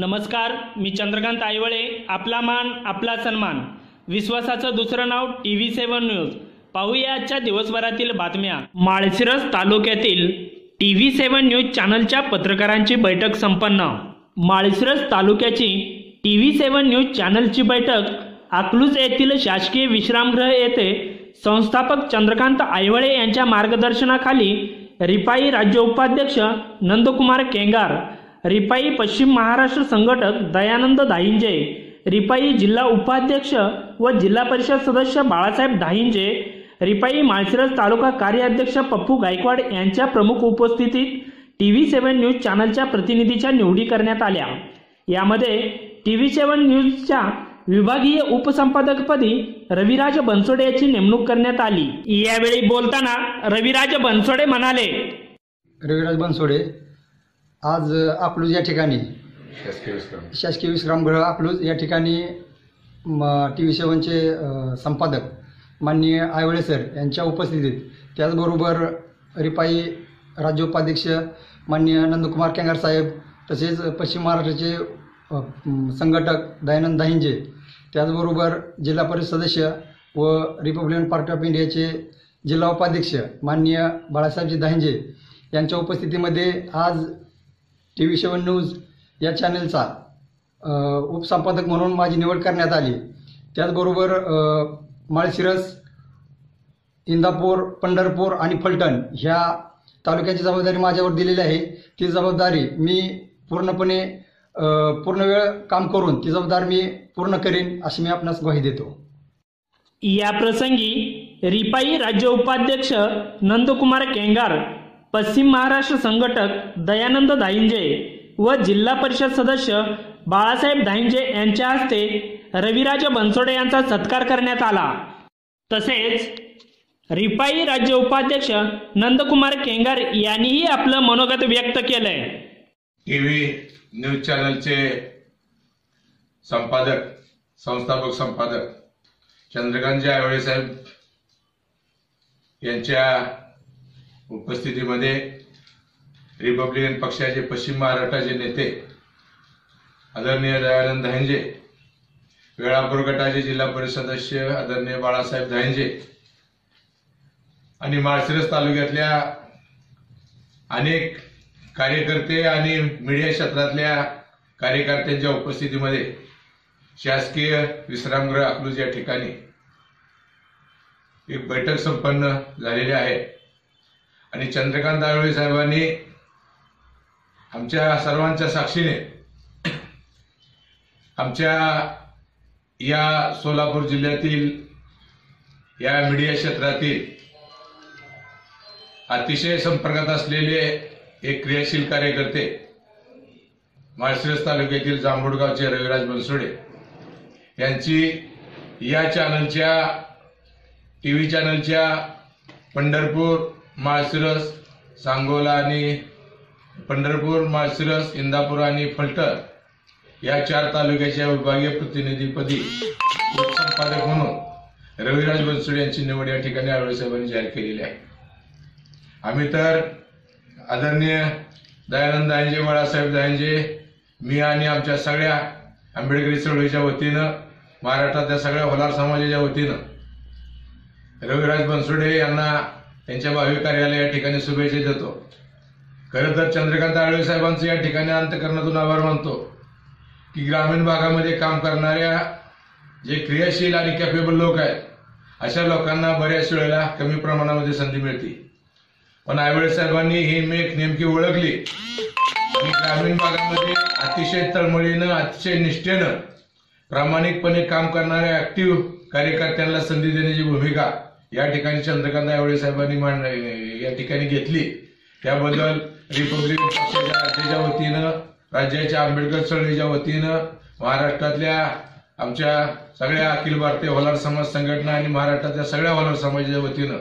नमस्कार मी चंद्रकांत आयवळे आपला मान आपला सन्मान. विश्वासाचं दुसरं नाव टी व्ही सेवन न्यूज. पाहूया आजच्या दिवसभरातील बातम्या. माळशिरस तालुक्यातील टी व्ही सेवन न्यूज चॅनलच्या पत्रकारांची बैठक संपन्न. माळशिरस तालुक्याची टी व्ही सेवन न्यूज चॅनलची बैठक अकलूज येथील शासकीय विश्रामगृह येथे संस्थापक चंद्रकांत आयवळे यांच्या मार्गदर्शनाखाली रिपाई राज्य उपाध्यक्ष नंदकुमार केंगार रिपाई पश्चिम महाराष्ट्र संघटक दयानंद दाहिंजे रिपाई जिल्हा उपाध्यक्ष व जिल्हा परिषद सदस्य बाळासाहेब दाहिंजे रिपाई माळशिरस तालुका कार्याध्यक्ष पप्पू गायकवाड यांच्या प्रमुख उपस्थितीत टी व्ही सेवन न्यूज चॅनलच्या प्रतिनिधीच्या निवडी करण्यात आल्या. यामध्ये टी व्ही सेवन न्यूजच्या विभागीय उपसंपादकपदी रविराज बनसोडे याची नेमणूक करण्यात आली. यावेळी बोलताना रविराज बनसोडे म्हणाले रविराज बनसोडे आज अकलूज या ठिकाणी. शासकीय विश्राम. शासकीय विश्रामगृह अकलूज या ठिकाणी टी व्ही सेवनचे संपादक माननीय आयवळे सर यांच्या उपस्थितीत. त्याचबरोबर रिपाई राज्य उपाध्यक्ष माननीय नंदकुमार केंगार साहेब तसेच पश्चिम महाराष्ट्राचे संघटक दयानंद दाहिंजे त्याचबरोबर जिल्हा परिषद सदस्य व रिपब्लिकन पार्टी ऑफ इंडियाचे जिल्हा उपाध्यक्ष माननीय बाळासाहेबजी दाहिंजे यांच्या उपस्थितीमध्ये आज टी व्ही सेवन न्यूज या चॅनलचा उपसंपादक म्हणून माझी निवड करण्यात आली. त्याचबरोबर माळशिरस इंदापूर पंढरपूर आणि फलटण ह्या तालुक्याची जबाबदारी माझ्यावर दिलेली आहे. ती जबाबदारी मी पूर्णपणे पूर्ण वेळ काम करून ती जबाबदारी मी पूर्ण करीन अशी मी आपणास ग्वाही देतो. या प्रसंगी रिपाई राज्य उपाध्यक्ष नंदकुमार केंगार पश्चिम महाराष्ट्र संघटक दयानंद दाहिंजे व जिल्हा परिषद सदस्य बाळासाहेब दाहिंजे यांच्या हस्ते रविराज बनसोडे यांचा सत्कार करण्यात आला. तसेच रिपाई राज्य उपाध्यक्ष नंदकुमार केंगार यांनीही आपलं मनोगत व्यक्त केलंय. टीव्ही न्यूज चॅनलचे संपादक संस्थापक संपादक चंद्रकांत जावळे साहेब यांच्या उपस्थितीमध्ये रिपब्लिकन पक्षाचे पश्चिम महाराष्ट्राचे नेते आदरणीय दयानंद धांजे वेळापूर गटाचे जिल्हा परिषद सदस्य आदरणीय बाळासाहेब धांजे आणि माळशिरस तालुक्यातल्या अनेक कार्यकर्ते आणि मीडिया क्षेत्रातल्या कार्यकर्त्यांच्या उपस्थितीमध्ये शासकीय विश्रामगृह अकलूज या ठिकाणी एक बैठक संपन्न झालेली आहे. आणि चंद्रकांत आळवे साहेबांनी आमच्या सर्वांच्या साक्षीने आमच्या या सोलापूर जिल्ह्यातील या मीडिया क्षेत्रातील अतिशय संपर्कात असलेले एक क्रियाशील कार्यकर्ते माळशिरस तालुक्यातील जांभूडगावचे रविराज बनसोडे यांची या चॅनलच्या टी व्ही चॅनलच्या पंढरपूर माळशिरस सांगोला आणि पंढरपूर माळशिरस इंदापूर आणि फलटण या चार तालुक्याच्या विभागीय प्रतिनिधीपदी उपसंपादक म्हणून रविराज बनसोडे यांची निवड या ठिकाणी आळवे साहेबांनी जाहीर केलेली आहे. आम्ही तर आदरणीय दयानंद दायंजे बाळासाहेब दायंजे मी आणि आमच्या सगळ्या आंबेडकरी चळवळीच्या वतीनं महाराष्ट्रातल्या सगळ्या होलार समाजाच्या वतीनं रविराज बनसोडे यांना त्यांच्या भावी कार्याला या ठिकाणी शुभेच्छा देतो. खरं तर चंद्रकांत आळवे साहेबांचं या ठिकाणी अंतकरणातून आभार मानतो की ग्रामीण भागामध्ये काम करणाऱ्या जे क्रियाशील आणि कॅपेबल लोक आहेत अशा लोकांना बऱ्याच वेळेला कमी प्रमाणामध्ये संधी मिळते. पण आयवळे साहेबांनी ही मेक नेमकी ओळखली. आणि ग्रामीण भागामध्ये अतिशय तळमळीनं अतिशय निष्ठेनं प्रामाणिकपणे काम करणाऱ्या ऍक्टिव्ह कार्यकर्त्यांना संधी देण्याची भूमिका या ठिकाणी चंद्रकांत आयवळे साहेबांनी मांड या ठिकाणी घेतली. त्याबद्दल रिपब्लिक पक्षाच्या वतीनं राज्याच्या आंबेडकर चळवळीच्या वतीनं महाराष्ट्रातल्या आमच्या सगळ्या अखिल भारतीय होलार समाज संघटना आणि महाराष्ट्रातल्या सगळ्या होलार समाजाच्या वतीनं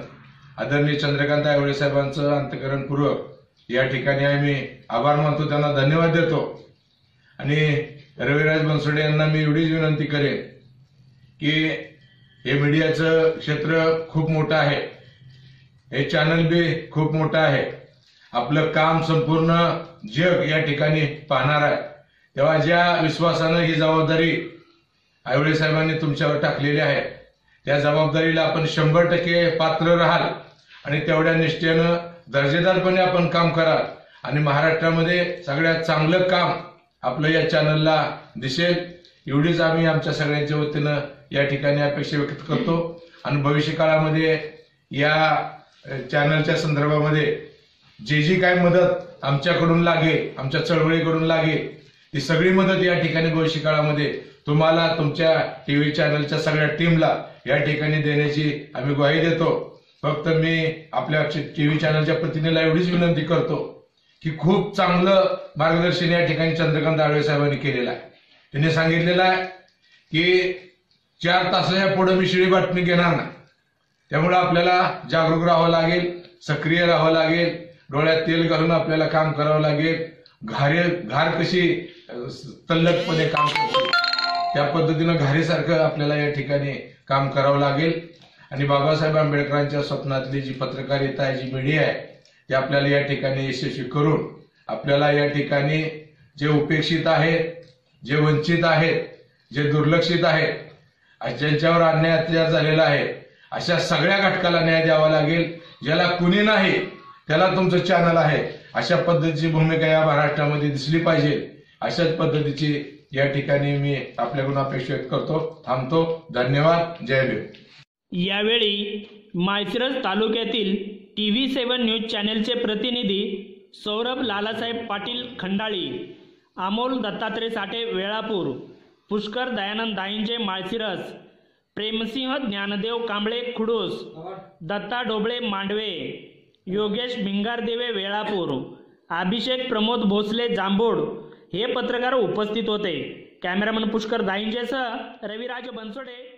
आदरणीय चंद्रकांत आयवळे साहेबांचं अंतकरणपूर्वक या ठिकाणी आम्ही आभार मानतो त्यांना धन्यवाद देतो. आणि रविराज बनसोडे यांना मी एवढीच विनंती करेन की हे मीडियाचं क्षेत्र खूप मोठं आहे. हे चॅनल बी खूप मोठं आहे. आपलं काम संपूर्ण जग या ठिकाणी पाहणार आहे. तेव्हा ज्या विश्वासानं ही जबाबदारी आयवळे साहेबांनी तुमच्यावर टाकलेली आहे त्या जबाबदारीला आपण शंभर टक्के पात्र राहाल आणि तेवढ्या निष्ठेनं दर्जेदारपणे आपण काम कराल आणि महाराष्ट्रामध्ये सगळ्यात चांगलं काम आपलं या चॅनलला दिसेल. एवढीच आम्ही आमच्या सगळ्यांच्या वतीनं या ठिकाणी अपेक्षा व्यक्त करतो. आणि भविष्य काळामध्ये या चॅनलच्या संदर्भामध्ये जे जी काय मदत आमच्याकडून लागेल आमच्या चळवळीकडून लागेल ती सगळी मदत या ठिकाणी भविष्य काळामध्ये तुम्हाला तुमच्या टीव्ही चॅनलच्या सगळ्या टीमला या ठिकाणी देण्याची आम्ही ग्वाही देतो. फक्त मी आपल्या टीव्ही चॅनलच्या प्रतिनिधीला एवढीच विनंती करतो की खूप चांगलं मार्गदर्शन या ठिकाणी चंद्रकांत आळवे साहेबांनी केलेलं आहे. त्यांनी सांगितलेलं आहे की चार तासाच्या पुढे मी शिळी बातमी घेणार नाही. त्यामुळे आपल्याला जागरूक राहावं लागेल सक्रिय राहावं लागेल डोळ्यात तेल घालून आपल्याला काम करावं लागेल. घारे घार कशी तल्लकपणे तल्लखपणे काम करते. त्या पद्धतीनं घारेसारखं आपल्याला या ठिकाणी काम करावं लागेल. आणि बाबासाहेब आंबेडकरांच्या स्वप्नातली जी पत्रकारिता आहे जी मीडिया आहे ती आपल्याला या ठिकाणी यशस्वी करून आपल्याला या ठिकाणी जे उपेक्षित आहेत जे वंचित आहेत जे दुर्लक्षित आहेत ज्यांच्यावर अन्याय अत्याचार झालेला आहे अशा सगळ्या घटकाला न्याय द्यावा लागेल. ज्याला कुणी नाही त्याला तुमचं चॅनल आहे. अशा पद्धतीची भूमिका या महाराष्ट्रामध्ये दिसली पाहिजे. अशाच पद्धतीची या ठिकाणी मी आपल्याकडून अपेक्षा व्यक्त करतो थांबतो. धन्यवाद. जय भीम. यावेळी माळशिरस तालुक्यातील टी व्ही सेवन न्यूज चॅनेलचे प्रतिनिधी सौरभ लालासाहेब पाटील खंडाळी अमोल दत्तात्रय साठे वेळापूर. पुष्कर दयानंद दाईंजे माळशिरस. प्रेमसिंह ज्ञानदेव कांबळे खुडूस. दत्ता डोबळे मांडवे. योगेश भिंगारदेवे वेळापूर. अभिषेक प्रमोद भोसले जांभूड. हे पत्रकार उपस्थित होते. कॅमेरामन पुष्कर दाईंजेसह रविराज बनसोडे.